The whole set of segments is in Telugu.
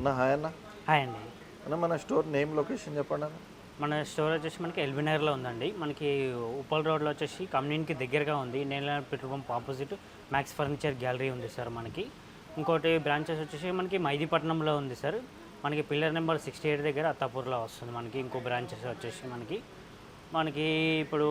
అన్న హాయ్ అన్న. హాయ్ అండి. అన్న మన స్టోర్ నేమ్ లొకేషన్ చెప్పండి అన్న. మన స్టోర్ వచ్చేసి మనకి ఎల్బీ నగర్లో ఉందండి. మనకి ఉప్పల్ రోడ్లో వచ్చేసి కమ్యూనిటీకి దగ్గరగా ఉంది. నేల petrol pump opposite Max furniture gallery ఉంది సార్ మనకి. ఇంకోటి బ్రాంచెస్ వచ్చేసి మనకి మైదీపట్నంలో ఉంది సార్. మనకి పిల్లర్ నెంబర్ సిక్స్టీ ఎయిట్ దగ్గర అత్తాపూర్లో వస్తుంది మనకి. ఇంకో బ్రాంచెస్ వచ్చేసి మనకి. మనకి ఇప్పుడు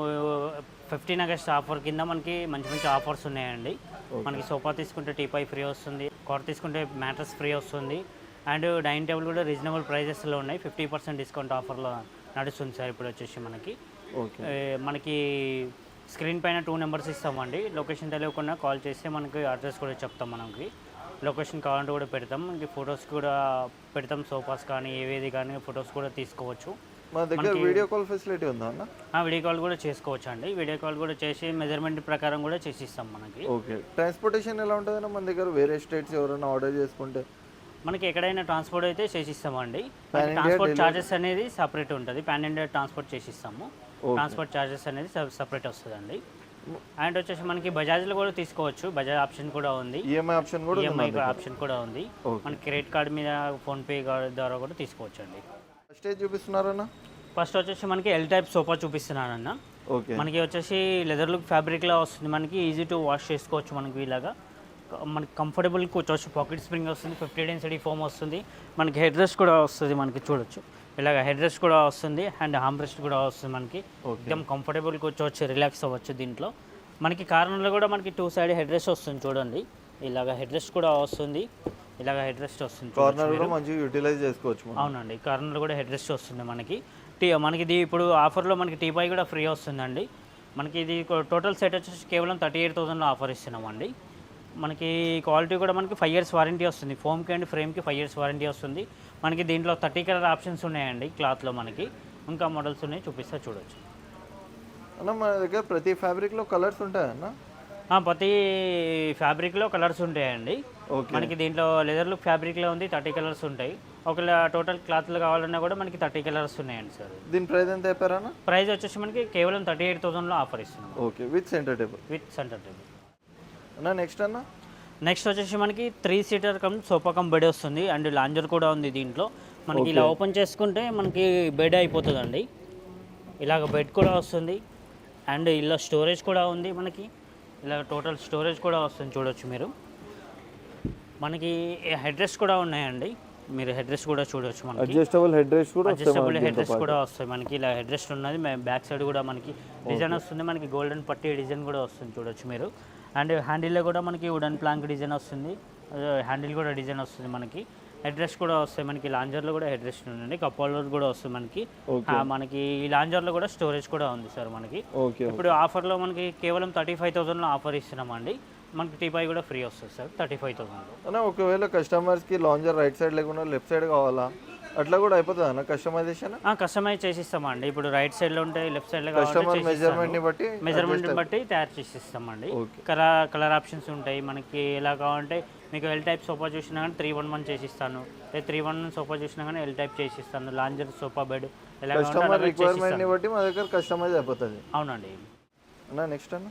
ఫిఫ్టీన్ ఆగస్ట్ ఆఫర్ కింద మనకి మంచి మంచి ఆఫర్స్ ఉన్నాయండి. మనకి సోఫా తీసుకుంటే టీపై ఫ్రీ వస్తుంది. కార్ తీసుకుంటే మ్యాట్రస్ ఫ్రీ వస్తుంది. అండ్ డైనింగ్ టేబుల్ కూడా రీజనబుల్ ప్రైజెస్లో ఉన్నాయి. ఫిఫ్టీ పర్సెంట్ డిస్కౌంట్ ఆఫర్లో నడుస్తుంది సార్ ఇప్పుడు వచ్చేసి మనకి. ఓకే. మనకి స్క్రీన్ పైన టూ నెంబర్స్ ఇస్తామండి. లొకేషన్ తెలియకుండా కాల్ చేస్తే మనకి అడ్రస్ కూడా చెప్తాం మనకి. లొకేషన్ కావాలంటే కూడా పెడతాం. మనకి ఫొటోస్ కూడా పెడతాం. సోఫాస్ కానీ ఏవేది కానీ ఫొటోస్ కూడా తీసుకోవచ్చు. మన దగ్గర వీడియో కాల్ ఫెసిలిటీ ఉందా అన్న? వీడియో కాల్ కూడా చేసుకోవచ్చు అండి వీడియో కాల్ కూడా చేసి మెజర్మెంట్ ప్రకారం కూడా చేసి ఇస్తాం మనకి. ఓకే. ట్రాన్స్పోర్టేషన్ ఎలా ఉంటుందన్న? మన దగ్గర వేరే స్టేట్స్ ఎవరైనా ఆర్డర్ చేసుకుంటే మనకి ఎక్కడైనా ట్రాన్స్పోర్ట్ అయితే చేసిస్తామండి. ట్రాన్స్పోర్ట్ ఛార్జెస్ అనేది సపరేట్ ఉంటుంది. పాన్ ఇండియా ట్రాన్స్పోర్ట్ చేసిస్తాము. ట్రాన్స్పోర్ట్ ఛార్జెస్ అనేది సపరేట్ వస్తుందండి. అండ్ వచ్చేసి మనకి బజాజ్లో కూడా తీసుకోవచ్చు. బజాజ్ ఆప్షన్ కూడా ఉంది. ఈఎంఐ ఆప్షన్ కూడా ఉంది ఈఎంఐ దగ్గర ఆప్షన్ కూడా ఉంది. మన క్రెడిట్ కార్డ్ మీద ఫోన్పే ద్వారా కూడా తీసుకోవచ్చు అండి ఫస్ట్ చూపిస్తున్నారన్న? ఫస్ట్ వచ్చేసి మనకి ఎల్ టైప్ సోఫా చూపిస్తున్నానన్న. మనకి వచ్చేసి లెదర్ లుక్ ఫ్యాబ్రిక్లో వస్తుంది. మనకి ఈజీ టు వాష్ చేసుకోవచ్చు మనకి ఇలాగా. మనకి కంఫర్టబుల్ కూర్చోవచ్చు. పాకెట్ స్ప్రింగ్ వస్తుంది ఫిఫ్టీ డెన్సిటీ ఫోమ్ వస్తుంది. మనకి హెడ్ రెస్ట్ కూడా వస్తుంది మనకి చూడొచ్చు. ఇలాగ హెడ్ రెస్ట్ కూడా వస్తుంది అండ్ హామ్ రెస్ట్ కూడా వస్తుంది మనకి. ఎక్దమ్ కంఫర్టబుల్ కూర్చోవచ్చు రిలాక్స్ అవ్వచ్చు దీంట్లో. మనకి కార్నర్లో కూడా మనకి టూ సైడ్ హెడ్ రెస్ట్ వస్తుంది చూడండి. ఇలాగ హెడ్ రెస్ట్ కూడా వస్తుంది. ఇలాగ హెడ్ రెస్ట్ వస్తుంది కార్నర్. కూడా మంచిగా యూటిలైజ్ చేసుకోవచ్చు అవునండి కార్నర్లో కూడా హెడ్ రెస్ట్ వస్తుంది మనకి. టీ మనకి ఇది ఇప్పుడు ఆఫర్లో మనకి టీపై కూడా ఫ్రీ వస్తుందండి. మనకి ఇది టోటల్ సెట్ వచ్చేసి కేవలం థర్టీ ఎయిట్ థౌసండ్లో ఆఫర్ ఇస్తున్నామండి. మనకి క్వాలిటీ కూడా మనకి ఫైవ్ ఇయర్స్ వారంటీ వస్తుంది. ఫోమ్కి అండ్ ఫ్రేమ్కి ఫైవ్ ఇయర్స్ వారంటీ వస్తుంది. మనకి దీంట్లో థర్టీ కలర్ ఆప్షన్స్ ఉన్నాయండి క్లాత్లో మనకి. ఇంకా మోడల్స్ ఉన్నాయి చూపిస్తా చూడొచ్చు. అన్న మన దగ్గర ప్రతి ఫ్యాబ్రిక్లో కలర్స్ ఉంటాయన్న? ప్రతి ఫ్యాబ్రిక్లో కలర్స్ ఉంటాయండి. మనకి దీంట్లో లెదర్ లుక్ ఫ్యాబ్రిక్లో ఉంది థర్టీ కలర్స్ ఉంటాయి. ఒకవేళ టోటల్ క్లాత్లు కావాలన్నా కూడా మనకి థర్టీ కలర్స్ ఉన్నాయండి సార్ దీని ప్రైస్ ఎంత చెప్పారన్న? ప్రైస్ వచ్చేసి మనకి కేవలం థర్టీ ఎయిట్ థౌసండ్లో ఆఫర్ ఇస్తున్నాం. Okay with centre table with centre table అన్న నెక్స్ట్ అన్న? నెక్స్ట్ వచ్చేసి మనకి three seater cum sofa cum bed వస్తుంది అండ్ లాంజర్ కూడా ఉంది దీంట్లో. మనకి ఇలా ఓపెన్ చేసుకుంటే మనకి బెడ్ అయిపోతుందండి. ఇలాగ బెడ్ కూడా వస్తుంది అండ్ ఇలా స్టోరేజ్ కూడా ఉంది మనకి. ఇలా టోటల్ స్టోరేజ్ కూడా వస్తుంది చూడొచ్చు మీరు. మనకి హెడ్ రెస్ట్ కూడా ఉన్నాయండి. మీరు హెడ్ రెస్ట్ కూడా చూడొచ్చు మనకి. అడ్జస్టబుల్ హెడ్ రెస్ట్ కూడా వస్తాయి అడ్జస్టబుల్ మనకి హెడ్ దీంతో రెస్ట్ పాటు. కూడా వస్తాయి మనకి. ఇలా హెడ్ రెస్ట్ ఉన్నది బ్యాక్ సైడ్ కూడా మనకి. డిజైన్ వస్తుంది మనకి గోల్డెన్ పట్టి డిజైన్ కూడా వస్తుంది చూడొచ్చు మీరు. అండ్ హ్యాండిల్లో కూడా మనకి వుడెన్ ప్లాంక్ డిజైన్ వస్తుంది. హ్యాండిల్ కూడా డిజైన్ వస్తుంది మనకి. హెడ్ రెస్ట్ కూడా వస్తాయి మనకి. లాంజర్లో కూడా హెడ్ రెస్ట్ ఉందండి కప్ హోల్డర్ కూడా వస్తుంది మనకి. మనకి ఈ లాంజర్లో కూడా స్టోరేజ్ కూడా ఉంది సార్ మనకి. ఇప్పుడు ఆఫర్లో మనకి కేవలం థర్టీ ఫైవ్ థౌసండ్లో ఆఫర్ ఇస్తున్నామండి. మనకి టీపై కూడా ఫ్రీ వస్తుంది సార్ థర్టీ ఫైవ్ అన్న ఒకవేళ కస్టమర్స్కి లాంజర్ రైట్ సైడ్ లేకుండా లెఫ్ట్ సైడ్ కావాలా? అట్లా కూడా అయిపోతుంది అన్న? కస్టమైజేషన్ కస్టమైజ్ చేసిస్తామండి. ఇప్పుడు రైట్ సైడ్లో ఉంటే లెఫ్ట్ సైడ్లో కస్టమర్ మెజర్మెంట్ని బట్టి మెజర్మెంట్ బట్టి తయారు చేసి ఇస్తామండి Okay. కలర్ కలర్ ఆప్షన్స్ ఉంటాయి. మనకి ఎలా కావాలంటే మీకు ఎల్ టైప్ సోఫా చూసినా కానీ త్రీ వన్ వన్ చేసిస్తాను. లేదా త్రీ వన్ సోఫా చూసినా కానీ ఎల్ టైప్ చేసిస్తాను. లాంజర్ సోఫా బెడ్ ఎలా కస్టమర్. బట్టి మా దగ్గర కస్టమైజ్ అయిపోతుంది. అవునండి. అన్న నెక్స్ట్ అన్న?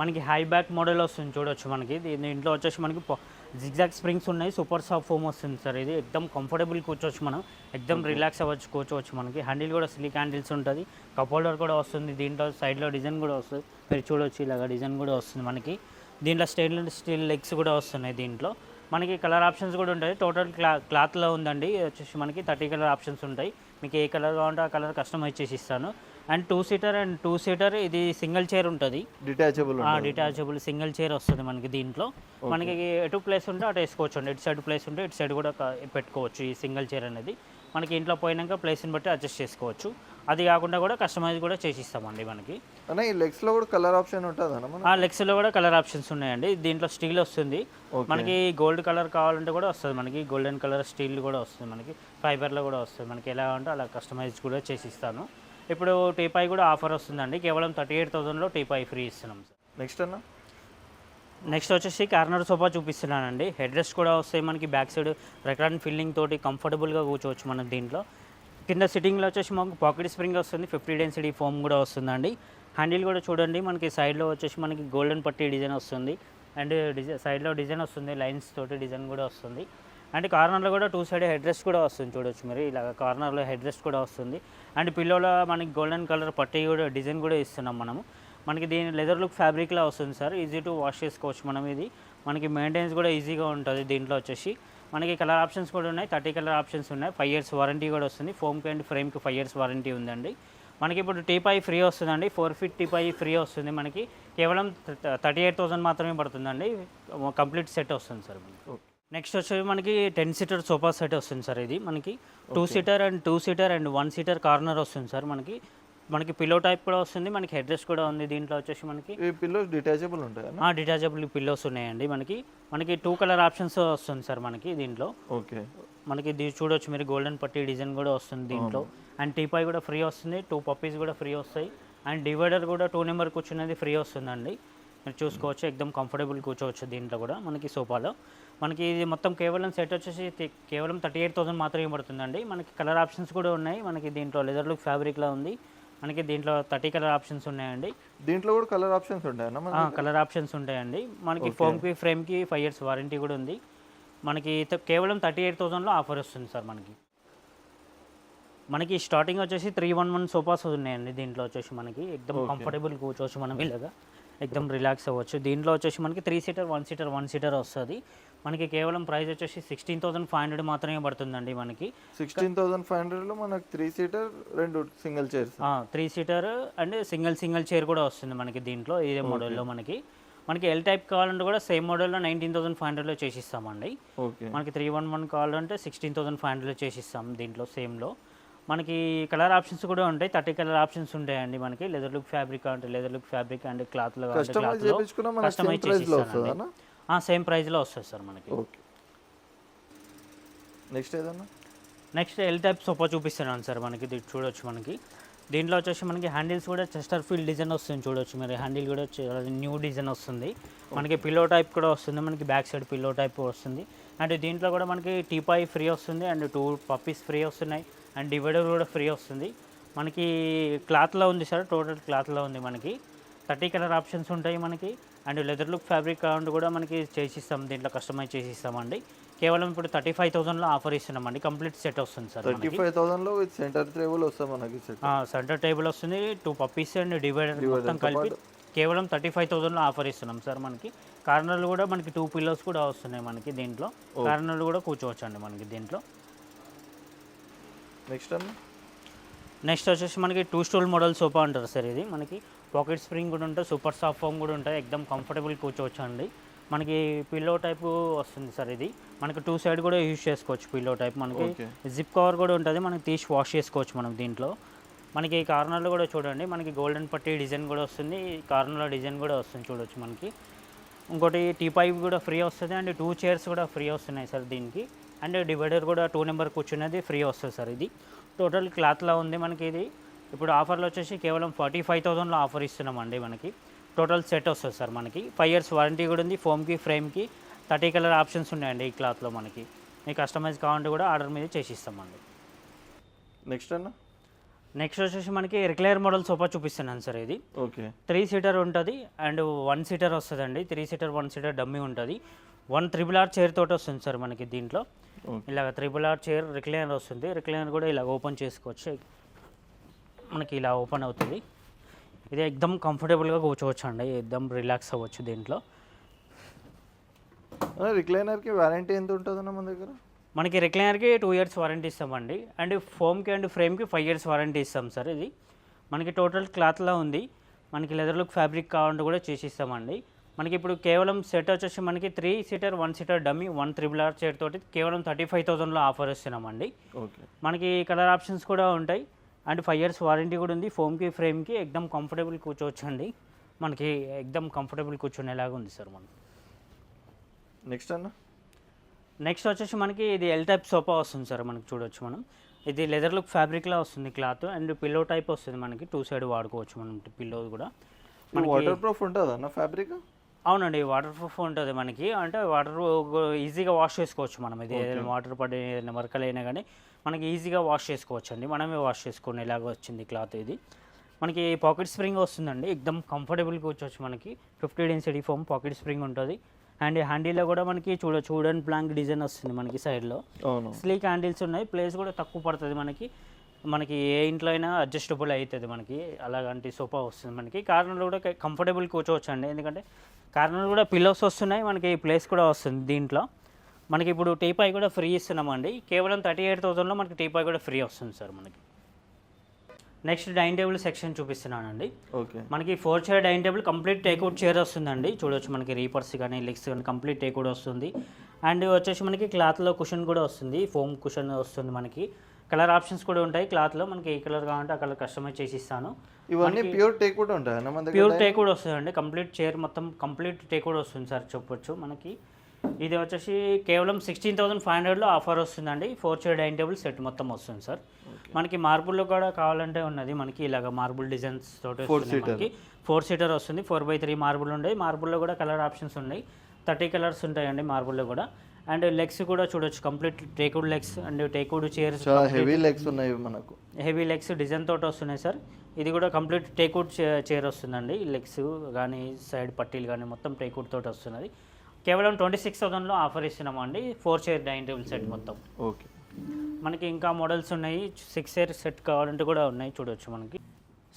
మనకి హై బ్యాక్ మోడల్ వస్తుంది చూడొచ్చు మనకి. దీని దీంట్లో వచ్చేసి మనకి జిగ్జాగ్ స్ప్రింగ్స్ ఉన్నాయి సూపర్ సాఫ్ట్ ఫోమ్ వస్తుంది సార్ ఇది ఎక్దమ్ కంఫర్టబుల్ కూర్చోవచ్చు మనం. ఎక్దమ్ రిలాక్స్ అవ్వచ్చు కూర్చోవచ్చు మనకి. హ్యాండిల్ కూడా స్లీక్ హ్యాండిల్స్ ఉంటుంది. కప్ హోల్డర్ కూడా వస్తుంది. దీంట్లో సైడ్లో డిజైన్ కూడా వస్తుంది. మీరు చూడొచ్చు ఇలాగ డిజైన్ కూడా వస్తుంది మనకి. దీంట్లో స్టెయిన్లెస్ స్టీల్ లెగ్స్ కూడా వస్తున్నాయి దీంట్లో. మనకి కలర్ ఆప్షన్స్ కూడా ఉంటాయి. టోటల్ క్లా క్లాత్లో ఉందండి. వచ్చేసి మనకి థర్టీ కలర్ ఆప్షన్స్ ఉంటాయి. మీకు ఏ కలర్ కావాలంటే ఆ కలర్ కస్టమైజ్ చేసి ఇస్తాను. And two seater and two seater ఇది సింగిల్ చైర్ ఉంటుంది. డిటాచబుల్ డిటాచబుల్ సింగిల్ చైర్ వస్తుంది మనకి దీంట్లో. మనకి ఎటు ప్లేస్ ఉంటే అటు వేసుకోవచ్చు అండి. ఇటు సైడ్ ప్లేస్ ఉంటే ఇటు సైడ్ కూడా పెట్టుకోవచ్చు ఈ సింగిల్ చైర్ అనేది. మనకి ఇంట్లో పోయినాక ప్లేస్ని బట్టి అడ్జస్ట్ చేసుకోవచ్చు. అది కాకుండా కూడా కస్టమైజ్ కూడా చేసిస్తామండి మనకి. ఈ లెగ్స్లో కూడా కలర్ ఆప్షన్ ఉంటుంది లెగ్స్లో కూడా కలర్ ఆప్షన్స్ ఉన్నాయండి. దీంట్లో స్టీల్ వస్తుంది. మనకి గోల్డ్ కలర్ కావాలంటే కూడా వస్తుంది మనకి. గోల్డెన్ కలర్ స్టీల్ కూడా వస్తుంది మనకి. ఫైబర్లో కూడా వస్తుంది. మనకి ఎలా అంటే అలా కస్టమైజ్ కూడా చేసి ఇస్తాను ఇప్పుడు టీపై కూడా ఆఫర్ వస్తుందండి. కేవలం థర్టీ ఎయిట్ థౌసండ్లో టీపై ఫ్రీ ఇస్తున్నాం సార్ నెక్స్ట్ అన్న? నెక్స్ట్ వచ్చేసి కార్నర్ సోఫా చూపిస్తున్నానండి. హెడ్ రెస్ట్ కూడా వస్తాయి మనకి బ్యాక్ సైడ్ రెక్రాన్ ఫిల్లింగ్ తోటి కంఫర్టబుల్గా కూర్చోవచ్చు మనం దీంట్లో. కింద సిట్టింగ్లో వచ్చేసి మాకు పాకెట్ స్ప్రింగ్ వస్తుంది ఫిఫ్టీ డెన్సిటీ ఫోమ్ కూడా వస్తుందండి. హ్యాండిల్ కూడా చూడండి మనకి సైడ్లో వచ్చేసి మనకి గోల్డెన్ పట్టి డిజైన్ వస్తుంది. అండ్ డిజైన్ సైడ్లో డిజైన్ వస్తుంది లైన్స్ తోటి డిజైన్ కూడా వస్తుంది. అండ్ కార్నర్లో కూడా టూ సైడ్ హెడ్ రెస్ట్ కూడా వస్తుంది చూడొచ్చు మీరు. ఇలా కార్నర్లో హెడ్ రెస్ట్ కూడా వస్తుంది. అండ్ పిల్లోలో మనకి గోల్డెన్ కలర్ పట్టి కూడా డిజైన్ కూడా ఇస్తున్నాం మనము. మనకి దీని లెదర్ లుక్ ఫ్యాబ్రిక్లా వస్తుంది సార్. ఈజీ టు వాష్ చేసుకోవచ్చు మనం ఇది. మనకి మెయింటెనెన్స్ కూడా ఈజీగా ఉంటుంది దీంట్లో వచ్చేసి. మనకి కలర్ ఆప్షన్స్ కూడా ఉన్నాయి. థర్టీ కలర్ ఆప్షన్స్ ఉన్నాయి. ఫైవ్ ఇయర్స్ వారంటీ కూడా వస్తుంది. ఫోమ్కి అండ్ ఫ్రేమ్కి ఫైవ్ ఇయర్స్ వారంటీ ఉందండి. మనకి ఇప్పుడు టీపై ఫ్రీ వస్తుందండి. ఫోర్ ఫీట్ టీపై ఫ్రీ వస్తుంది మనకి. కేవలం థర్టీ ఎయిట్ థౌసండ్ మాత్రమే పడుతుందండి. కంప్లీట్ సెట్ వస్తుంది సార్ మనకి. ఓకే. నెక్స్ట్ వచ్చేసి మనకి టెన్ సీటర్ సోఫా సెట్ వస్తుంది సార్ ఇది మనకి. Two seater and two seater and one seater corner వస్తుంది సార్ మనకి. మనకి పిల్లో టైప్ కూడా వస్తుంది మనకి హెడ్ రెస్ట్ కూడా ఉంది దీంట్లో వచ్చేసి మనకి. ఈ పిల్లోస్ డిటాచబుల్ ఉంటాయా? డిటాచబుల్ పిల్లోస్ ఉన్నాయండి మనకి. మనకి టూ కలర్ ఆప్షన్స్ వస్తుంది సార్ మనకి దీంట్లో. ఓకే మనకి ఇది చూడొచ్చు మీరు గోల్డెన్ పట్టి డిజైన్ కూడా వస్తుంది దీంట్లో. అండ్ టీపాయ్ కూడా ఫ్రీ వస్తుంది టూ పప్పీస్ కూడా ఫ్రీ వస్తాయి. అండ్ డివైడర్ కూడా టూ నెంబర్ కూర్చున్నది ఫ్రీ వస్తుందండి. మీరు చూసుకోవచ్చు ఎక్దమ్ కంఫర్టబుల్ కూర్చోవచ్చు దీంట్లో కూడా మనకి సోఫాలో మనకి ఇది మొత్తం కేవలం సెట్ వచ్చేసి కేవలం థర్టీ ఎయిట్ థౌసండ్ మాత్రమే పడుతుందండి. మనకి కలర్ ఆప్షన్స్ కూడా ఉన్నాయి. మనకి దీంట్లో లెదర్ లుక్ ఫ్యాబ్రిక్లో ఉంది. మనకి దీంట్లో థర్టీ కలర్ ఆప్షన్స్ ఉన్నాయండి. దీంట్లో కూడా కలర్ ఆప్షన్స్ ఉంటాయన్నా కలర్ ఆప్షన్స్ ఉంటాయండి. మనకి ఫోమ్కి ఫ్రేమ్కి ఫైవ్ ఇయర్స్ వారంటీ కూడా ఉంది. మనకి కేవలం థర్టీ ఎయిట్ థౌసండ్లో ఆఫర్ వస్తుంది సార్ మనకి. మనకి స్టార్టింగ్ వచ్చేసి త్రీ వన్ వన్ సోఫాస్ ఉన్నాయండి దీంట్లో వచ్చేసి మనకి. ఎక్దమ్ కంఫర్టబుల్ కూర్చోవచ్చు మనం ఇలాగా ఎక్దమ్ రిలాక్స్ అవ్వచ్చు. దీంట్లో వచ్చేసి మనకి three seater one seater one seater వస్తుంది. మనకి కేవలం ప్రైస్ వచ్చేసి సిక్స్టీన్ థౌసండ్ ఫైవ్ హండ్రెడ్ మాత్రమే పడుతుందండి మనకి. సిక్స్టీన్ థౌసండ్ ఫైవ్ హండ్రెడ్లో మనకు త్రీ సీటర్ రెండు single chairs three seater and single single chair కూడా వస్తుంది మనకి దీంట్లో ఇదే మోడల్లో మనకి. మనకి ఎల్ టైప్ కావాలంటే కూడా సేమ్ మోడల్లో నైన్టీన్ థౌసండ్ ఫైవ్ హండ్రెడ్లో చేసిస్తామండి ఓకే మనకి త్రీ వన్ వన్ కావాలంటే సిక్స్టీన్ థౌసండ్ ఫైవ్ హండ్రెడ్లో చేసిస్తాం దీంట్లో సేమ్లో మనకి కలర్ ఆప్షన్స్ కూడా ఉంటాయి థర్టీ కలర్ ఆప్షన్స్ ఉంటాయండి మనకి. లెదర్ లుక్ ఫ్యాబ్రిక్ అంటే లెదర్ లుక్ ఫ్యాబ్రిక్ అండ్ మనకి సేమ్ కస్టమైజ్ వస్తుందన్నా? సేమ్ ప్రైస్లో వస్తుంది సార్ మనకి. ఓకే. నెక్స్ట్ ఏదన్నా? నెక్స్ట్ ఎల్ టైప్ సోఫా చూపిస్తున్నాను సార్ మనకి ఇది చూడొచ్చు మనకి. దీంట్లో వచ్చేసి మనకి హ్యాండిల్స్ కూడా చెస్టర్ ఫీల్ డిజైన్ వస్తుంది చూడొచ్చు మీరు. హ్యాండిల్ కూడా న్యూ డిజైన్ వస్తుంది. మనకి పిల్లో టైప్ కూడా వస్తుంది మనకి బ్యాక్ సైడ్ పిల్లో టైప్ వస్తుంది. అండ్ దీంట్లో కూడా మనకి టీపాయ్ ఫ్రీ వస్తుంది అండ్ టూ పప్పీస్ ఫ్రీ వస్తున్నాయి అండ్ డివైడర్ కూడా ఫ్రీ వస్తుంది. మనకి క్లాత్లో ఉంది సార్ టోటల్ క్లాత్లో ఉంది మనకి. థర్టీ కలర్ ఆప్షన్స్ ఉంటాయి మనకి. అండ్ లెదర్ లుక్ ఫ్యాబ్రిక్ కావాలంటే కూడా మనకి చేసిస్తాం దీంట్లో కస్టమైజ్ చేసిస్తామండి. కేవలం ఇప్పుడు థర్టీ ఫైవ్ థౌసండ్లో ఆఫర్ ఇస్తున్నామండి. కంప్లీట్ సెట్ వస్తుంది సార్ థర్టీ ఫైవ్ థౌసండ్లో విత్ సెంటర్ టేబుల్ వస్తాయి మనకి సెట్ సెంటర్ టేబుల్ వస్తుంది టూ పప్పీస్ అండ్ డివైడర్ మొత్తం కలిపి కేవలం థర్టీ ఫైవ్ థౌసండ్లో ఆఫర్ ఇస్తున్నాం సార్ మనకి. కార్నర్లు కూడా మనకి టూ పిల్లోస్ కూడా వస్తున్నాయి మనకి దీంట్లో. కార్నర్లు కూడా కూర్చోవచ్చు అండి మనకి దీంట్లో. నెక్స్ట్ నెక్స్ట్ వచ్చేసి మనకి టూ స్టూల్ మోడల్ సోఫా అంటారు సార్ ఇది మనకి. పాకెట్ స్ప్రింగ్ కూడా ఉంటుంది సూపర్ సాఫ్ట్ ఫోమ్ కూడా ఉంటుంది ఎక్దమ్ కంఫర్టబుల్ కూర్చోవచ్చు అండి మనకి పిల్లో టైప్ వస్తుంది సార్ ఇది. మనకి టూ సైడ్ కూడా యూజ్ చేసుకోవచ్చు పిల్లో టైప్ మనకి. జిప్ కవర్ కూడా ఉంటుంది మనకి తీసి వాష్ చేసుకోవచ్చు మనం దీంట్లో. మనకి కార్నర్లో కూడా చూడండి మనకి గోల్డెన్ పట్టి డిజైన్ కూడా వస్తుంది కార్నర్లో డిజైన్ కూడా వస్తుంది చూడొచ్చు మనకి. ఇంకోటి టీ పైప్ కూడా ఫ్రీ వస్తుంది అండ్ టూ చైర్స్ కూడా ఫ్రీ వస్తున్నాయి సార్ దీనికి. అండ్ డివైడర్ కూడా టూ నెంబర్ కూర్చున్నది ఫ్రీ వస్తుంది సార్ ఇది. టోటల్ క్లాత్లో ఉంది మనకి ఇది. ఇప్పుడు ఆఫర్లో వచ్చేసి కేవలం ఫార్టీ ఫైవ్ థౌసండ్లో ఆఫర్ ఇస్తున్నామండి మనకి. టోటల్ సెట్ వస్తుంది సార్ మనకి. ఫైవ్ ఇయర్స్ వారంటీ కూడా ఉంది ఫోమ్కి ఫ్రేమ్కి. థర్టీ కలర్ ఆప్షన్స్ ఉన్నాయండి ఈ క్లాత్లో మనకి. మీకు కస్టమైజ్ కావాలంటే కూడా ఆర్డర్ మీద చేసిస్తామండి. నెక్స్ట్ అన్న? నెక్స్ట్ వచ్చేసి మనకి రిక్లైర్ మోడల్ సోఫా చూపిస్తున్నాను సార్ ఇది. ఓకే. త్రీ సీటర్ ఉంటుంది అండ్ వన్ సీటర్ వస్తుందండి. Three seater one seater dummy ఉంటుంది. వన్ త్రిబుల్ ఆర్ చైర్ తోటి వస్తుంది సార్ మనకి దీంట్లో. ఇలాగ త్రిబుల్ ఆర్ చైర్ రిక్లైనర్ వస్తుంది. రిక్లైనర్ కూడా ఇలా ఓపెన్ చేసుకోవచ్చు. మనకి ఇలా ఓపెన్ అవుతుంది. ఇది ఎక్దమ్ కంఫర్టబుల్గా కూర్చోవచ్చు అండి ఎక్దమ్ రిలాక్స్ అవ్వచ్చు దీంట్లో. రిక్లైనర్కి వారంటీ ఎంత ఉంటుందన్న మన దగ్గర? మనకి రిక్లైనర్కి టూ ఇయర్స్ వారంటీ ఇస్తామండి. అండ్ ఫోమ్కి అండ్ ఫ్రేమ్కి ఫైవ్ ఇయర్స్ వారంటీ ఇస్తాం సార్ ఇది. మనకి టోటల్ క్లాత్లో ఉంది. మనకి లెదర్ లుక్ ఫ్యాబ్రిక్ కావాలంటే కూడా చేసి ఇస్తామండి మనకి ఇప్పుడు కేవలం సెట్ వచ్చేసి మనకి three seater one seater dummy one triple R chair తోటి కేవలం థర్టీ ఫైవ్ థౌసండ్లో ఆఫర్ ఇస్తున్నామండి. ఓకే. మనకి కలర్ ఆప్షన్స్ కూడా ఉంటాయి. అండ్ ఫైవ్ ఇయర్స్ వారంటీ కూడా ఉంది. ఫోమ్కి ఫ్రేమ్కి ఎక్దమ్ కంఫర్టబుల్ కూర్చోవచ్చు అండి మనకి ఎక్దమ్ కంఫర్టబుల్ కూర్చునేలాగా ఉంది సార్ మనకి నెక్స్ట్ అన్న? నెక్స్ట్ వచ్చేసి మనకి ఇది ఎల్ టైప్ సోఫా వస్తుంది సార్ మనకి చూడొచ్చు మనం. ఇది లెదర్ లుక్ ఫ్యాబ్రిక్లో వస్తుంది క్లాత్ అండ్ పిల్లో టైప్ వస్తుంది మనకి. టూ సైడ్ వాడుకోవచ్చు మనం పిల్లో కూడా. వాటర్ ప్రూఫ్ ఉంటుంది అన్న ఫ్యాబ్రిక్ అవునండి వాటర్ ప్రూఫ్ ఉంటుంది మనకి. అంటే వాటర్ ఈజీగా వాష్ చేసుకోవచ్చు మనం. ఇది ఏదైనా వాటర్ పడి ఏదైనా మరకలైనా కానీ. మనకి ఈజీగా వాష్ చేసుకోవచ్చు అండి మనమే వాష్ చేసుకునేలాగా వచ్చింది క్లాత్ ఇది. మనకి పాకెట్ స్ప్రింగ్ వస్తుందండి. ఎక్దమ్ కంఫర్టబుల్ కూర్చోవచ్చు మనకి. Fifty density foam pocket spring ఉంటుంది. అండ్ హ్యాండిల్లో కూడా మనకి చూడ చూడని ప్లాంక్ డిజైన్ వస్తుంది మనకి సైడ్లో. స్లీక్ హ్యాండిల్స్ ఉన్నాయి. ప్లేస్ కూడా తక్కువ పడుతుంది మనకి. మనకి ఏ ఇంట్లో అయినా అడ్జస్టబుల్ అవుతుంది మనకి. అలాగంటి సోఫా వస్తుంది మనకి. కార్నర్లో కూడా కంఫర్టబుల్ కూర్చోవచ్చు అండి ఎందుకంటే కార్నర్ కూడా పిల్లోస్ వస్తున్నాయి. మనకి ప్లేస్ కూడా వస్తుంది దీంట్లో. మనకి ఇప్పుడు టీపాయ్ కూడా ఫ్రీ ఇస్తున్నామండి. కేవలం థర్టీ ఎయిట్ థౌసండ్లో మనకి టీపాయ్ కూడా ఫ్రీ వస్తుంది సార్ మనకి. నెక్స్ట్ డైనింగ్ టేబుల్ సెక్షన్ చూపిస్తున్నానండి. ఓకే. మనకి four chair dining table complete teakwood chair వస్తుందండి. చూడొచ్చు మనకి రీపర్స్ కానీ లెగ్స్ కానీ కంప్లీట్ టేక్అవుట్ వస్తుంది. అండ్ వచ్చేసి మనకి క్లాత్లో కుషన్ కూడా వస్తుంది. ఫోమ్ కుషన్ వస్తుంది మనకి. కలర్ ఆప్షన్స్ కూడా ఉంటాయి. క్లాత్లో మనకి ఏ కలర్ కావాలంటే ఆ కలర్ కస్టమైజ్ చేసి ఇస్తాను ఇవన్నీ ప్యూర్ టేక్ కూడా దగ్గర ప్యూర్ టేక్ కూడా వస్తుందండి. కంప్లీట్ చైర్ మొత్తం కంప్లీట్ టేక్ కూడా వస్తుంది సార్ చెప్పొచ్చు మనకి. ఇది వచ్చేసి కేవలం సిక్స్టీన్ థౌసండ్ ఫైవ్ హండ్రెడ్లో ఆఫర్ వస్తుందండి. Four chair dining table set మొత్తం వస్తుంది సార్. మనకి మార్బుల్లో కూడా కావాలంటే ఉన్నది. మనకి ఇలాగ మార్బుల్ డిజైన్స్ తోటి మనకి. ఫోర్ సీటర్ వస్తుంది. ఫోర్ బై త్రీ మార్బుల్ ఉన్నాయి మార్బుల్లో కూడా కలర్ ఆప్షన్స్ ఉన్నాయి. థర్టీ కలర్స్ ఉంటాయండి మార్బుల్లో కూడా. అండ్ లెగ్స్ కూడా చూడొచ్చు. Complete teakwood legs and teakwood chairs heavy legs ఉన్నాయి మనకు. హెవీ లెగ్స్ డిజైన్ తోటి వస్తున్నాయి సార్. ఇది కూడా కంప్లీట్ టేక్వుడ్ చైర్ వస్తుందండి. లెగ్స్ కానీ సైడ్ పట్టీలు కానీ మొత్తం టేక్వుడ్ తోటి వస్తున్నది. కేవలం ట్వంటీ సిక్స్ థౌసండ్లో ఆఫర్ ఇస్తున్నామండి. Four chair dining table set మొత్తం. ఓకే. మనకి ఇంకా మోడల్స్ ఉన్నాయి. సిక్స్ చైర్ సెట్ కావాలంటే కూడా ఉన్నాయి. చూడొచ్చు మనకి.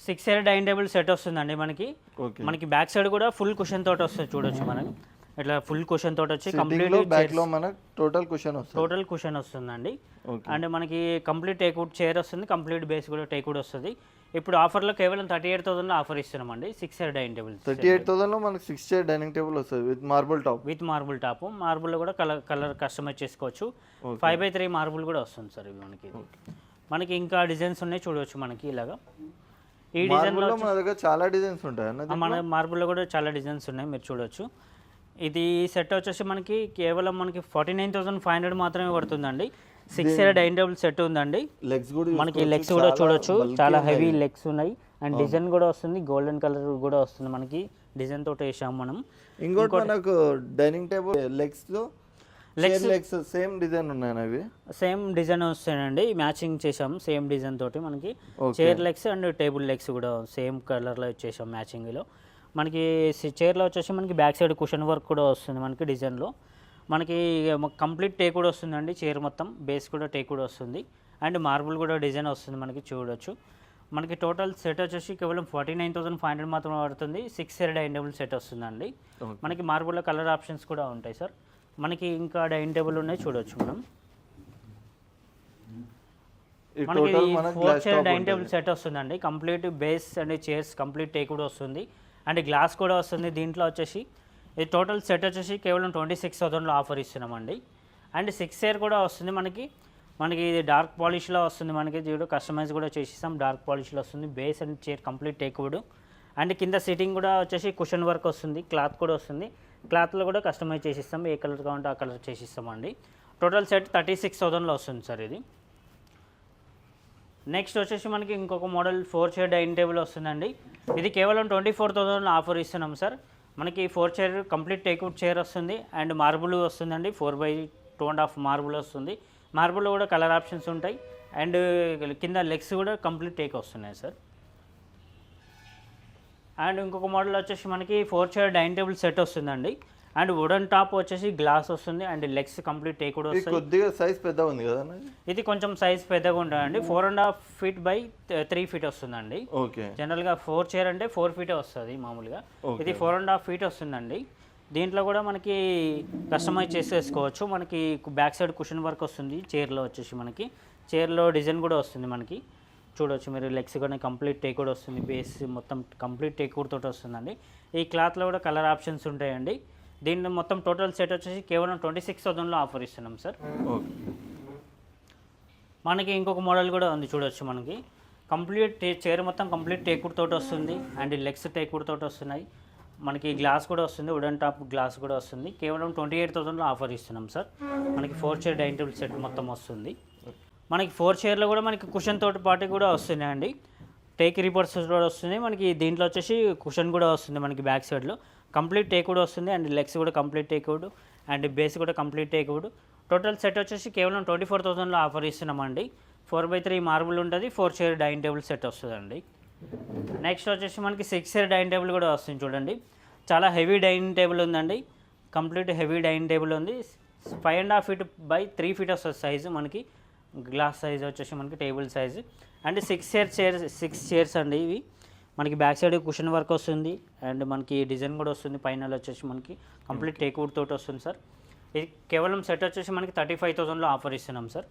Six chair dining table set వస్తుందండి మనకి. ఓకే. మనకి బ్యాక్ సైడ్ కూడా ఫుల్ కుషన్ తోటి వస్తుంది. చూడొచ్చు మనం. ఇట్లా ఫుల్ కుషన్ తోటి వచ్చి కంప్లీట్ బ్యాక్లో మనకు టోటల్ క్వశ్చన్ వస్తుంది. టోటల్ కుషన్ వస్తుందండి. అండ్ మనకి కంప్లీట్ టేక్వుడ్ చైర్ వస్తుంది. కంప్లీట్ బేస్ కూడా టేక్వుడ్ వస్తుంది. ఇప్పుడు ఆఫర్లో కేవలం థర్టీ ఎయిట్ థౌసండ్లో ఆఫర్ ఇస్తున్నామండి. Six year dining table thirty eight థౌసండ్లో మనకు సిక్స్ చైర్ డైనింగ్ టేబుల్ వస్తుంది with marble top. With marble top. మార్బుల్లో కూడా కలర్ కలర్ కస్టమైజ్ చేసుకోవచ్చు. ఫైవ్ బై త్రీ మార్బుల్ కూడా వస్తుంది సార్ ఇవి మనకి. మనకి ఇంకా డిజైన్స్ ఉన్నాయి చూడవచ్చు మనకి ఇలాగా. ఈ డిజైన్ మార్బుల్లో మన దగ్గర చాలా డిజైన్స్ ఉంటాయి? మన మార్బుల్లో కూడా చాలా డిజైన్స్ ఉన్నాయి మీరు చూడొచ్చు ఇది సెట్ వచ్చేసి మనకి కేవలం మనకి forty nine thousand five hundred మాత్రమే పడుతుందండి. Six year dining table set ఉందండి. లెగ్స్ కూడా మనకి లెగ్స్ కూడా చూడొచ్చు చాలా హెవీ లెగ్స్ ఉన్నాయి. అండ్ డిజైన్ కూడా వస్తుంది గోల్డెన్ కలర్ కూడా వస్తుంది మనకి. డిజైన్ తోటి వేసాం మనం. ఇంకోటి మనకు డైనింగ్ టేబుల్ లెగ్స్లో లెగ్స్ లెగ్స్ సేమ్ డిజైన్ ఉన్నాయి అవి? సేమ్ డిజైన్ వస్తాయండి. మ్యాచింగ్ చేసాం సేమ్ డిజైన్ తోటి మనకి. Chair legs and table legs కూడా సేమ్ కలర్లో ఇచ్చేసాం మ్యాచింగ్లో మనకి చైర్లో వచ్చేసి మనకి బ్యాక్ సైడ్ కుషన్ వర్క్ కూడా వస్తుంది మనకి డిజైన్లో మనకి కంప్లీట్ టేక్ కూడా వస్తుందండి చైర్ మొత్తం బేస్ కూడా టేక్ కూడా వస్తుంది. అండ్ మార్బుల్ కూడా డిజైన్ వస్తుంది మనకి చూడొచ్చు. మనకి టోటల్ సెట్ వచ్చేసి కేవలం forty nine thousand five hundred మాత్రమే పడుతుంది. Six year dining table set వస్తుందండి. మనకి మార్బుల్లో కలర్ ఆప్షన్స్ కూడా ఉంటాయి సార్. మనకి ఇంకా డైనింగ్ టేబుల్ ఉన్నాయి చూడొచ్చు మనం. మనకి four chair dining table set వస్తుందండి. Complete base and chairs complete teak కూడా వస్తుంది. అండ్ గ్లాస్ కూడా వస్తుంది. దీంట్లో వచ్చేసి ఇది టోటల్ సెట్ వచ్చేసి కేవలం ట్వంటీ సిక్స్ థౌసండ్లో ఆఫర్ ఇస్తున్నామండి. అండ్ సిక్స్ చైర్ కూడా వస్తుంది మనకి. మనకి ఇది డార్క్ పాలిష్లో వస్తుంది మనకి. చూడు కస్టమైజ్ కూడా చేసిస్తాం. డార్క్ పాలిష్లో వస్తుంది. Base and chair complete teakwood and కింద సిట్టింగ్ కూడా వచ్చేసి కుషన్ వర్క్ వస్తుంది. క్లాత్ కూడా వస్తుంది. క్లాత్లో కూడా కస్టమైజ్ చేసిస్తాం. ఏ కలర్ కావాలంటే ఆ కలర్ చేసిస్తామండి. టోటల్ సెట్ థర్టీ సిక్స్ థౌసండ్లో వస్తుంది సార్ ఇది. నెక్స్ట్ వచ్చేసి మనకి ఇంకొక model four chair dining table వస్తుందండి. ఇది కేవలం ట్వంటీ ఫోర్ థౌజండ్లో ఆఫర్ ఇస్తున్నాం సార్. మనకి four chair complete teakwood chair వస్తుంది అండ్ మార్బుల్ వస్తుందండి. Four by two and half marble వస్తుంది. మార్బుల్లో కూడా కలర్ ఆప్షన్స్ ఉంటాయి. అండ్ కింద లెగ్స్ కూడా కంప్లీట్ టేక్ వస్తున్నాయి సార్. అండ్ ఇంకొక మోడల్ వచ్చేసి మనకి four chair dining table set వస్తుందండి. అండ్ వుడన్ టాప్ వచ్చేసి గ్లాస్ వస్తుంది అండ్ లెగ్స్ కంప్లీట్ టేక్ వస్తాయి. కొద్దిగా సైజ్ పెద్దగా ఉంది కదా ఇది? కొంచెం సైజ్ పెద్దగా ఉంటుందండి. Four and half feet by three feet వస్తుందండి. ఓకే. జనరల్గా ఫోర్ చైర్ అంటే ఫోర్ ఫీటే వస్తుంది మామూలుగా. ఇది ఫోర్ అండ్ హాఫ్ ఫీట్ వస్తుందండి. దీంట్లో కూడా మనకి కస్టమైజ్ చేసేసుకోవచ్చు. మనకి బ్యాక్ సైడ్ కుషన్ వర్క్ వస్తుంది చైర్లో వచ్చేసి మనకి. చైర్లో డిజైన్ కూడా వస్తుంది మనకి. చూడవచ్చు మీరు లెగ్స్ కూడా కంప్లీట్ టేక్ కూడా వస్తుంది. బేస్ మొత్తం కంప్లీట్ టేక్ తోటి వస్తుందండి. ఈ క్లాత్లో కూడా కలర్ ఆప్షన్స్ ఉంటాయండి. దీన్ని మొత్తం టోటల్ సెట్ వచ్చేసి కేవలం ట్వంటీ సిక్స్ థౌసండ్లో ఆఫర్ ఇస్తున్నాం సార్. ఓకే. మనకి ఇంకొక మోడల్ కూడా ఉంది చూడొచ్చు మనకి. కంప్లీట్ టే చైర్ మొత్తం కంప్లీట్ టేకుడ్ తోటి వస్తుంది అండ్ లెగ్స్ టేకుడ్ తోటి వస్తున్నాయి. మనకి గ్లాస్ కూడా వస్తుంది వుడెన్ టాప్ గ్లాస్ కూడా వస్తుంది. కేవలం ట్వంటీ ఎయిట్ థౌసండ్లో ఆఫర్ ఇస్తున్నాం సార్. మనకి four chair dining table set మొత్తం వస్తుంది. మనకి ఫోర్ చైర్లో కూడా మనకి కుషన్ తోటి పాటు కూడా వస్తున్నాయండి. టేక్ రిపోర్ట్స్ కూడా వస్తుంది. మనకి దీంట్లో వచ్చేసి కుషన్ కూడా వస్తుంది మనకి బ్యాక్ సైడ్లో. కంప్లీట్ టేక్ కూడా వస్తుంది అండ్ లెగ్స్ కూడా కంప్లీట్ టేక్వుడ్ అండ్ బేస్ కూడా కంప్లీట్ టేక్వుడ్ టోటల్ సెట్ వచ్చేసి కేవలం ట్వంటీ ఫోర్ థౌసండ్లో ఆఫర్ ఇస్తున్నామండి. ఫోర్ బై త్రీ మార్బుల్ ఉంటుంది four chair dining table set వస్తుందండి. నెక్స్ట్ వచ్చేసి మనకి సిక్స్ చైర్ డైనింగ్ టేబుల్ కూడా వస్తుంది చూడండి. చాలా హెవీ డైనింగ్ టేబుల్ ఉందండి. కంప్లీట్ హెవీ డైనింగ్ టేబుల్ ఉంది. Five and half feet by three feet వస్తుంది సైజు మనకి. గ్లాస్ సైజ్ వచ్చేసి మనకి table size and six chair chairs six chairs అండి ఇవి. మనకి బ్యాక్ సైడ్ కుషన్ వర్క్ వస్తుంది అండ్ మనకి డిజైన్ కూడా వస్తుంది. పైన వచ్చేసి మనకి కంప్లీట్ టేక్ వుడ్ తోటి వస్తుంది సార్. ఇది కేవలం సెట్ వచ్చేసి మనకి థర్టీ ఫైవ్ థౌసండ్లో ఆఫర్ ఇస్తున్నాం సార్.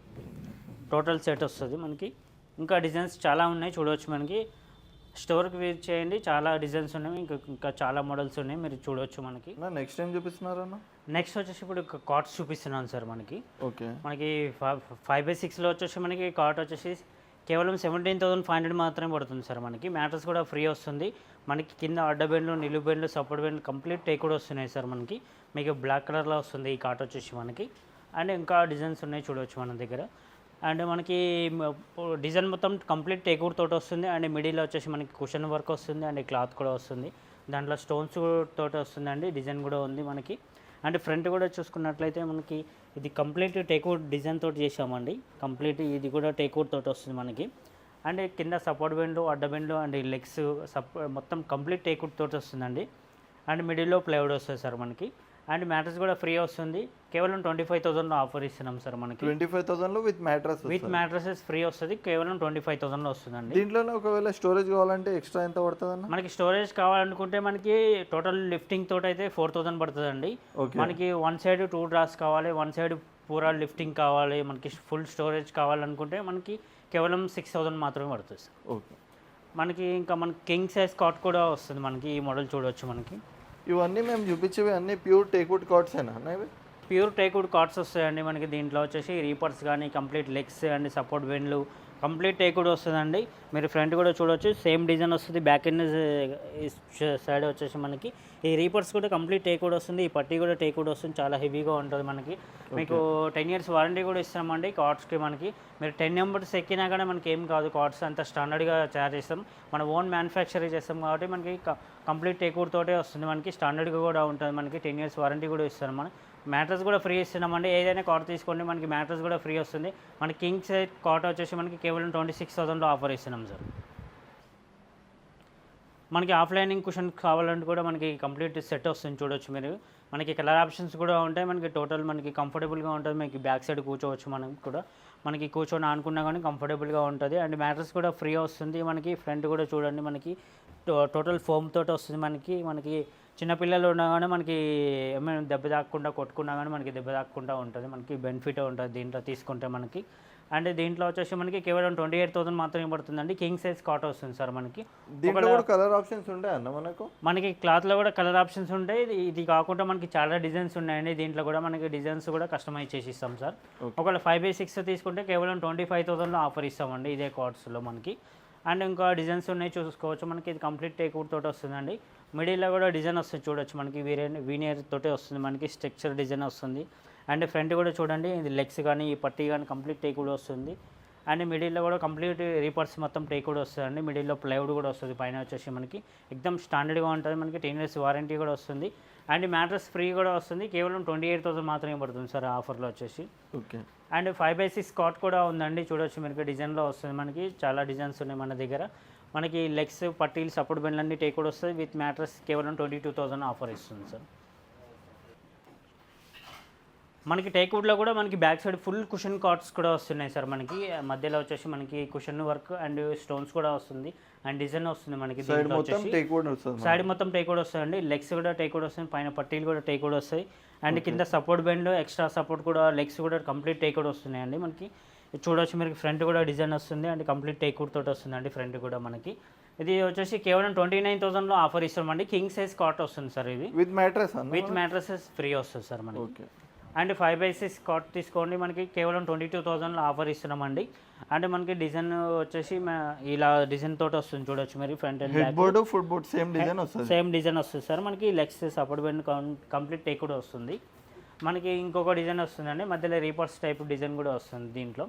టోటల్ సెట్ వస్తుంది మనకి. ఇంకా డిజైన్స్ చాలా ఉన్నాయి. చూడవచ్చు మనకి. స్టోర్కి విజిట్ చేయండి. చాలా డిజైన్స్ ఉన్నాయి. ఇంకా ఇంకా చాలా మోడల్స్ ఉన్నాయి. మీరు చూడవచ్చు మనకి. నెక్స్ట్ టైం చూపిస్తున్నారన్న నెక్స్ట్ వచ్చేసి ఇప్పుడు కార్డ్స్ చూపిస్తున్నాను సార్ మనకి. ఓకే. మనకి ఫైవ్ బై సిక్స్లో వచ్చేసి మనకి కాట్ వచ్చేసి కేవలం సెవెంటీన్ థౌసండ్ ఫైవ్ హండ్రెడ్ మాత్రమే పడుతుంది సార్ మనకి. మ్యాట్రస్ కూడా ఫ్రీ వస్తుంది. మనకి కింద అడ్డ బెండ్లు నిలువు బెండ్లు సపోర్ట్ బెండ్లు కంప్లీట్ టేక్ కూడా వస్తున్నాయి సార్ మనకి. మీకు బ్లాక్ కలర్లో వస్తుంది ఈ కాట్ వచ్చేసి మనకి. అండ్ ఇంకా డిజైన్స్ ఉన్నాయి చూడవచ్చు మన దగ్గర. అండ్ మనకి డిజైన్ మొత్తం కంప్లీట్ టేకూర్ తోటి వస్తుంది. అండ్ మిడిల్లో వచ్చేసి మనకి కుషన్ వర్క్ వస్తుంది. అండ్ క్లాత్ కూడా వస్తుంది. దాంట్లో స్టోన్స్ తోటి వస్తుంది అండి డిజైన్ కూడా ఉంది మనకి. అండ్ ఫ్రంట్ కూడా చూసుకున్నట్లయితే మనకి ఇది కంప్లీట్ టేక్అవుట్ డిజైన్ తోటి చేసామండి కంప్లీట్ ఇది కూడా టేక్అవుట్ తోటి వస్తుంది మనకి. అండ్ కింద సపోర్ట్ బెండ్లు అడ్డ బెండ్లు అండ్ లెగ్స్ సప్ మొత్తం కంప్లీట్ టేక్వుడ్ తోటి వస్తుందండి. అండ్ మిడిల్లో ప్లైవుడ్ వస్తుంది సార్ మనకి. అండ్ మ్యాట్రస్ కూడా ఫ్రీ వస్తుంది. కేవలం ట్వంటీ ఫైవ్ థౌసండ్లో ఆఫర్ ఇస్తున్నాం సార్ మనకి. Twenty five థౌసండ్లో with mattress with mattresses free వస్తుంది. కేవలం ట్వంటీ ఫైవ్ థౌసండ్లో వస్తుందండి. దీంట్లోనే ఒకవేళ స్టోరేజ్ కావాలంటే ఎక్స్ట్రా ఎంత పడుతుంది మనకి స్టోరేజ్ కావాలనుకుంటే మనకి టోటల్ లిఫ్టింగ్ తోటి అయితే ఫోర్ థౌసండ్ పడుతుందండి. మనకి వన్ సైడ్ టూ డ్రాస్ కావాలి వన్ సైడ్ పూరా లిఫ్టింగ్ కావాలి మనకి ఫుల్ స్టోరేజ్ కావాలనుకుంటే మనకి కేవలం సిక్స్ థౌసండ్ మాత్రమే పడుతుంది సార్. ఓకే. మనకి ఇంకా మనకి కింగ్ సైజ్ కాట్ కూడా వస్తుంది మనకి ఈ మోడల్ చూడవచ్చు మనకి. ఇవన్నీ మేము చూపించేవి అన్నీ ప్యూర్ టేక్వుడ్ కార్డ్సేనా అన్న ఇవి ప్యూర్ టేక్వుడ్ కార్డ్స్ వస్తాయండి మనకి దీంట్లో వచ్చేసి రీపర్స్ కానీ కంప్లీట్ లెగ్స్ అండ్ సపోర్ట్ బెండ్లు కంప్లీట్ టేక్వుడ్ వస్తుందండి. మీరు ఫ్రంట్ కూడా చూడవచ్చు సేమ్ డిజైన్ వస్తుంది. బ్యాక్ ఎండ్ సైడ్ వచ్చేసి మనకి. ఈ రీపర్స్ కూడా కంప్లీట్ టేక్వుడ్ వస్తుంది. ఈ పట్టీ కూడా టేక్వుడ్ వస్తుంది. చాలా హెవీగా ఉంటుంది మనకి. మీకు టెన్ ఇయర్స్ వారంటీ కూడా ఇస్తామండి కార్డ్స్కి మనకి. మీరు టెన్ నెంబర్స్ ఎక్కినా కానీ మనకి ఏం కాదు కార్డ్స్. అంత స్టాండర్డ్గా తయారు చేస్తాం. మన ఓన్ మ్యానుఫ్యాక్చరింగ్ చేస్తాం కాబట్టి మనకి కంప్లీట్ టేక్వుడ్ తోటే వస్తుంది. మనకి స్టాండర్డ్గా కూడా ఉంటుంది. మనకి టెన్ ఇయర్స్ వారంటీ కూడా ఇస్తాం మనం. మ్యాట్రస్ కూడా ఫ్రీ ఇస్తున్నామండి. ఏదైనా కాట్ తీసుకోండి మనకి మ్యాట్రస్ కూడా ఫ్రీ వస్తుంది. మన కింగ్ సైజ్ కాట్ వచ్చేసి మనకి కేవలం ట్వంటీ సిక్స్ థౌసండ్లో ఆఫర్ ఇస్తున్నాం సార్. మనకి ఆఫ్లైనింగ్ కుషన్ కావాలంటే కూడా మనకి కంప్లీట్ సెట్ వస్తుంది చూడొచ్చు మీరు. మనకి కలర్ ఆప్షన్స్ కూడా ఉంటాయి. మనకి టోటల్ మనకి కంఫర్టబుల్గా ఉంటుంది. మనకి బ్యాక్ సైడ్ కూర్చోవచ్చు మనం కూడా. మనకి కూర్చొని అనుకున్నా కానీ కంఫర్టబుల్గా ఉంటుంది. అండ్ మ్యాట్రస్ కూడా ఫ్రీ వస్తుంది. మనకి ఫ్రంట్ కూడా చూడండి మనకి టో- టోటల్ ఫోమ్ తోటి వస్తుంది. మనకి మనకి చిన్నపిల్లలు ఉన్నా కానీ మనకి ఏమైనా దెబ్బ తాకుండా కొట్టుకున్నా కానీ మనకి దెబ్బ తాకుండా ఉంటుంది. మనకి బెనిఫిట్ ఉంటుంది దీంట్లో తీసుకుంటే మనకి. అండ్ దీంట్లో వచ్చేసి మనకి కేవలం ట్వంటీ ఎయిట్ థౌసండ్ మాత్రమే పడుతుందండి. కింగ్ సైజ్ కాట్ వస్తుంది సార్ మనకి. కలర్ ఆప్షన్స్ ఉంటాయి అన్న మనకు? మనకి క్లాత్లో కూడా కలర్ ఆప్షన్స్ ఉంటాయి. ఇది- కాకుండా మనకి చాలా డిజైన్స్ ఉన్నాయండి. దీంట్లో కూడా మనకి డిజైన్స్ కూడా కస్టమైజ్ చేసి ఇస్తాం సార్. ఒకవేళ ఫైవ్ బై సిక్స్ తీసుకుంటే కేవలం ట్వంటీ ఫైవ్ థౌసండ్లో ఆఫర్ ఇస్తామండి ఇదే కార్డ్స్లో మనకి. అండ్ ఇంకా డిజైన్స్ ఉన్నాయి చూసుకోవచ్చు. మనకి ఇది కంప్లీట్ టేక్వుడ్ తోటి వస్తుందండి. మిడిల్లో కూడా డిజైన్ వస్తుంది చూడొచ్చు మనకి వీరే వీనియర్ తోటే వస్తుంది మనకి స్ట్రక్చర్ డిజైన్ వస్తుంది. అండ్ ఫ్రంట్ కూడా చూడండి ఇది లెగ్స్ కానీ ఈ పట్టీ కానీ కంప్లీట్ టేక్వుడ్ వస్తుంది. అండ్ మిడిల్లో కూడా కంప్లీట్ రీపర్స్ మొత్తం టేక్వుడ్ వస్తుందండి. మిడిల్లో ప్లైవుడ్ కూడా వస్తుంది పైన వచ్చేసి మనకి. ఎక్దమ్ స్టాండర్డ్గా ఉంటుంది మనకి టెన్ ఇయర్స్ వారంటీ కూడా వస్తుంది. అండ్ మ్యాట్రస్ ఫ్రీ కూడా వస్తుంది కేవలం ట్వంటీ ఎయిట్ థౌసండ్ మాత్రమే పడుతుంది సార్ ఆఫర్లో వచ్చేసి. Okay. And five by six cot కూడా ఉందండి చూడొచ్చు మనకి డిజైన్లో వస్తుంది మనకి. చాలా డిజైన్స్ ఉన్నాయి మన దగ్గర. మనకి లెగ్స్ పట్టీలు సపోర్ట్ బెండ్లు అన్ని టేక్ కూడా వస్తుంది విత్ మ్యాట్రస్ కేవలం ట్వంటీ టూ థౌసండ్ ఆఫర్ ఇస్తుంది సార్ మనకి టేక్వుడ్లో కూడా మనకి back side full cushion cards కూడా వస్తున్నాయి సార్ మనకి. మధ్యలో వచ్చేసి మనకి కుషన్ వర్క్ అండ్ స్టోన్స్ కూడా వస్తుంది. అండ్ డిజైన్ వస్తుంది మనకి సైడ్ మొత్తం టేక్వుడ్ వస్తుంది లెగ్స్ కూడా టేక్ కూడా వస్తుంది పైన పట్టీలు కూడా టేక్ కూడా వస్తాయి. అండ్ కింద సపోర్ట్ బెండ్ ఎక్స్ట్రా సపోర్ట్ కూడా లెగ్స్ కూడా కంప్లీట్ టేక్ కూడా వస్తున్నాయండి మనకి. ఇది చూడొచ్చు మీరు ఫ్రంట్ కూడా డిజైన్ వస్తుంది అండ్ కంప్లీట్ టేక్ కూడా తోటి వస్తుందండి ఫ్రంట్ కూడా మనకి. ఇది వచ్చేసి కేవలం ట్వంటీ నైన్ థౌసండ్లో ఆఫర్ ఇస్తామండి. కింగ్ సైజ్ కాట్ వస్తుంది సార్ ఇది. With mattress with mattresses free వస్తుంది సార్ మనకి. And five by six cot తీసుకోండి మనకి కేవలం ట్వంటీ టూ థౌజండ్లో ఆఫర్ ఇస్తున్నామండి. అంటే మనకి డిజైన్ వచ్చేసి ఇలా డిజైన్ తోటి వస్తుంది చూడొచ్చు మీరు front and board foot board same design వస్తుంది. సేమ్ డిజైన్ వస్తుంది సార్. మనకి legs support bend complete teak కూడా వస్తుంది. మనకి ఇంకొక డిజైన్ వస్తుందండి. మధ్యలో రీపర్స్ టైప్ డిజైన్ కూడా వస్తుంది దీంట్లో.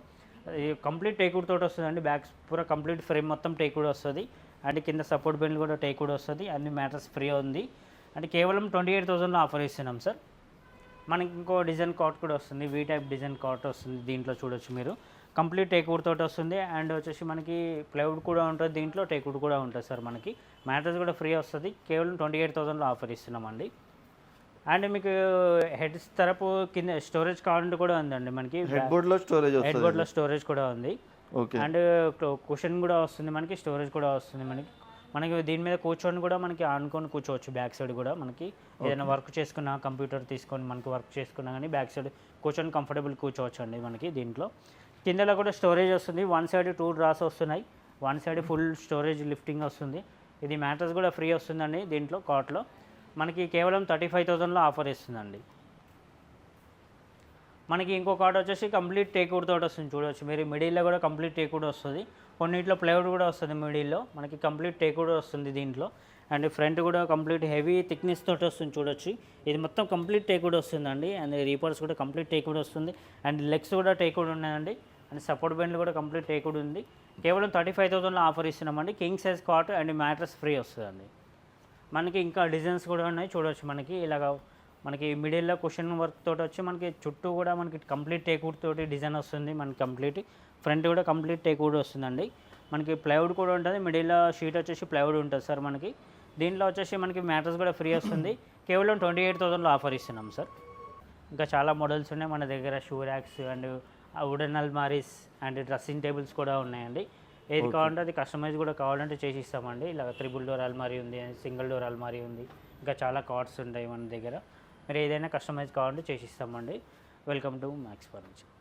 కంప్లీట్ టేకుడ్ తోటి వస్తుందండి. బ్యాక్ పూరా కంప్లీట్ ఫ్రేమ్ మొత్తం టేకుడ్ వస్తుంది. అండ్ కింద సపోర్ట్ బెండ్ కూడా టేకుడ్ వస్తుంది. అన్ని మ్యాటర్స్ ఫ్రీ ఉంది. అండ్ కేవలం ట్వంటీ ఎయిట్ థౌసండ్లో ఆఫర్ ఇస్తున్నాం సార్. మనకి ఇంకో డిజైన్ కాట్ కూడా వస్తుంది. వీ టైప్ డిజైన్ కాట్ వస్తుంది దీంట్లో చూడొచ్చు మీరు. కంప్లీట్ టేకుడ్ తోటి వస్తుంది. అండ్ వచ్చేసి మనకి ప్లైవుడ్ కూడా ఉంటుంది. దీంట్లో టేకుడ్ కూడా ఉంటుంది సార్ మనకి. మ్యాటర్స్ కూడా ఫ్రీ వస్తుంది. కేవలం ట్వంటీ ఎయిట్ థౌసండ్లో ఆఫర్ ఇస్తున్నామండి. అండ్ మీకు హెడ్స్ తరపు కింద స్టోరేజ్ కావాలంటే కూడా ఉందండి మనకి. హెడ్ బోర్డ్లో స్టోరేజ్ హెడ్ వస్తుంది. బోర్డ్లో స్టోరేజ్ కూడా ఉంది. ఓకే. అండ్ కుషన్ కూడా వస్తుంది మనకి స్టోరేజ్ కూడా వస్తుంది మనకి. మనకి దీని మీద కూర్చొని కూడా మనకి ఆనుకొని కూర్చోవచ్చు బ్యాక్ సైడ్ కూడా మనకి. ఏదైనా వర్క్ చేసుకున్నా కంప్యూటర్ తీసుకొని మనకి వర్క్ చేసుకున్నా కానీ బ్యాక్ సైడ్ కూర్చొని కంఫర్టబుల్ కూర్చోవచ్చు అండి మనకి దీంట్లో. కిందలో కూడా స్టోరేజ్ వస్తుంది. వన్ సైడ్ టూ డ్రాస్ వస్తున్నాయి. One side full storage lifting వస్తుంది. ఇది మ్యాట్రస్ కూడా ఫ్రీ వస్తుందండి దీంట్లో కాట్లో. మనకి కేవలం థర్టీ ఫైవ్ థౌజండ్లో ఆఫర్ ఇస్తుందండి. మనకి ఇంకో కార్డ్ వచ్చేసి కంప్లీట్ టేక్వుడ్ తోటి వస్తుంది చూడవచ్చు మీరు మిడిల్లో కూడా కంప్లీట్ టేక్వుడ్ వస్తుంది. కొన్నిట్లో ప్లైవుడ్ కూడా వస్తుంది మిడిల్లో. మనకి కంప్లీట్ టేక్వుడ్ వస్తుంది దీంట్లో. అండ్ ఫ్రంట్ కూడా కంప్లీట్ హెవీ థిక్నెస్ తోటి వస్తుంది చూడొచ్చు. ఇది మొత్తం కంప్లీట్ టేక్వుడ్ వస్తుందండి. అండ్ రీపర్స్ కూడా కంప్లీట్ టేక్వుడ్ వస్తుంది. అండ్ లెగ్స్ కూడా టేక్వుడ్ ఉన్నాయండి. అండ్ సపోర్ట్ బెండ్లు కూడా కంప్లీట్ టేక్వుడ్ ఉంది. కేవలం థర్టీ ఫైవ్ థౌసండ్లో ఆఫర్ ఇస్తున్నామండి. King size cot and mattress free వస్తుందండి. మనకి ఇంకా డిజైన్స్ కూడా ఉన్నాయి. చూడవచ్చు మనకి. ఇలాగ మనకి మిడిల్లో క్వశ్చన్ వర్క్ తోటి వచ్చి మనకి చుట్టూ కూడా మనకి కంప్లీట్ టేకూడ్ తోటి డిజైన్ వస్తుంది మనకి కంప్లీట్ ఫ్రంట్ కూడా కంప్లీట్ టేకూడ్ వస్తుందండి. మనకి ప్లైవుడ్ కూడా ఉంటుంది. మిడిల్లో షీట్ వచ్చేసి ప్లైవుడ్ ఉంటుంది సార్ మనకి. దీంట్లో వచ్చేసి మనకి మ్యాటర్స్ కూడా ఫ్రీ వస్తుంది. కేవలం ట్వంటీ ఎయిట్ థౌసండ్లో ఆఫర్ ఇస్తున్నాం సార్. ఇంకా చాలా మోడల్స్ ఉన్నాయి మన దగ్గర. షూ ర్యాక్స్ అండ్ వుడెన్ అల్మారీస్ అండ్ డ్రెస్సింగ్ టేబుల్స్ కూడా ఉన్నాయండి. ఏది కావాలంటే అది కస్టమైజ్ కూడా కావాలంటే చేసి ఇస్తామండి. ఇలా త్రిబుల్ డోర్ అల్మారీ ఉంది సింగిల్ డోర్ అల్మారీ ఉంది. ఇంకా చాలా కార్డ్స్ ఉంటాయి మన దగ్గర. మీరు ఏదైనా కస్టమైజ్ కావాలంటే చేసి ఇస్తామండి. Welcome to max furniture